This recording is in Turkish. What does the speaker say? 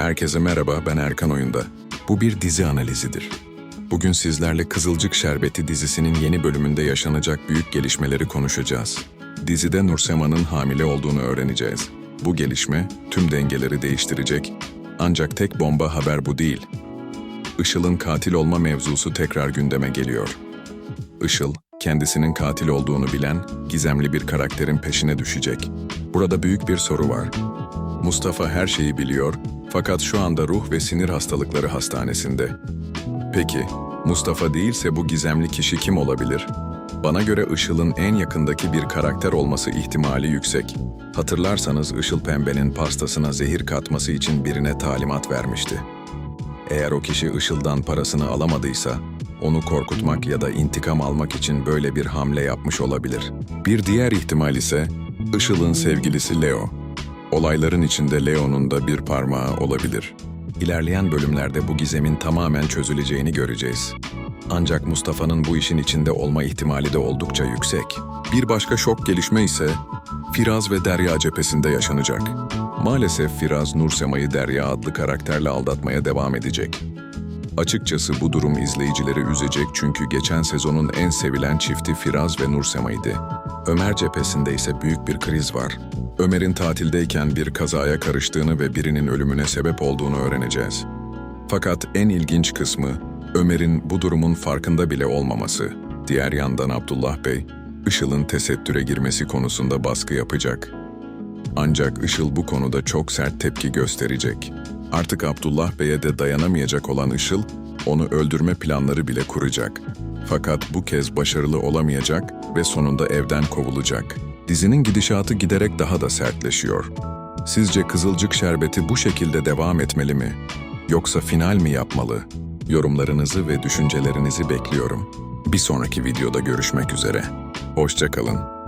Herkese merhaba, ben Erkan Oyunda. Bu bir dizi analizidir. Bugün sizlerle Kızılcık Şerbeti dizisinin yeni bölümünde yaşanacak büyük gelişmeleri konuşacağız. Dizide Nursema'nın hamile olduğunu öğreneceğiz. Bu gelişme tüm dengeleri değiştirecek. Ancak tek bomba haber bu değil. Işıl'ın katil olma mevzusu tekrar gündeme geliyor. Işıl, kendisinin katil olduğunu bilen, gizemli bir karakterin peşine düşecek. Burada büyük bir soru var. Mustafa her şeyi biliyor fakat şu anda ruh ve sinir hastalıkları hastanesinde. Peki, Mustafa değilse bu gizemli kişi kim olabilir? Bana göre Işıl'ın en yakındaki bir karakter olması ihtimali yüksek. Hatırlarsanız Işıl Pembe'nin pastasına zehir katması için birine talimat vermişti. Eğer o kişi Işıl'dan parasını alamadıysa, onu korkutmak ya da intikam almak için böyle bir hamle yapmış olabilir. Bir diğer ihtimal ise Işıl'ın sevgilisi Leo. Olayların içinde Leo'nun da bir parmağı olabilir. İlerleyen bölümlerde bu gizemin tamamen çözüleceğini göreceğiz. Ancak Mustafa'nın bu işin içinde olma ihtimali de oldukça yüksek. Bir başka şok gelişme ise Firaz ve Derya cephesinde yaşanacak. Maalesef Firaz Nursema'yı Derya adlı karakterle aldatmaya devam edecek. Açıkçası bu durum izleyicileri üzecek çünkü geçen sezonun en sevilen çifti Firaz ve Nursema'ydı. Ömer cephesinde ise büyük bir kriz var. Ömer'in tatildeyken bir kazaya karıştığını ve birinin ölümüne sebep olduğunu öğreneceğiz. Fakat en ilginç kısmı Ömer'in bu durumun farkında bile olmaması. Diğer yandan Abdullah Bey, Işıl'ın tesettüre girmesi konusunda baskı yapacak. Ancak Işıl bu konuda çok sert tepki gösterecek. Artık Abdullah Bey'e de dayanamayacak olan Işıl, onu öldürme planları bile kuracak. Fakat bu kez başarılı olamayacak ve sonunda evden kovulacak. Dizinin gidişatı giderek daha da sertleşiyor. Sizce Kızılcık Şerbeti bu şekilde devam etmeli mi? Yoksa final mi yapmalı? Yorumlarınızı ve düşüncelerinizi bekliyorum. Bir sonraki videoda görüşmek üzere. Hoşçakalın.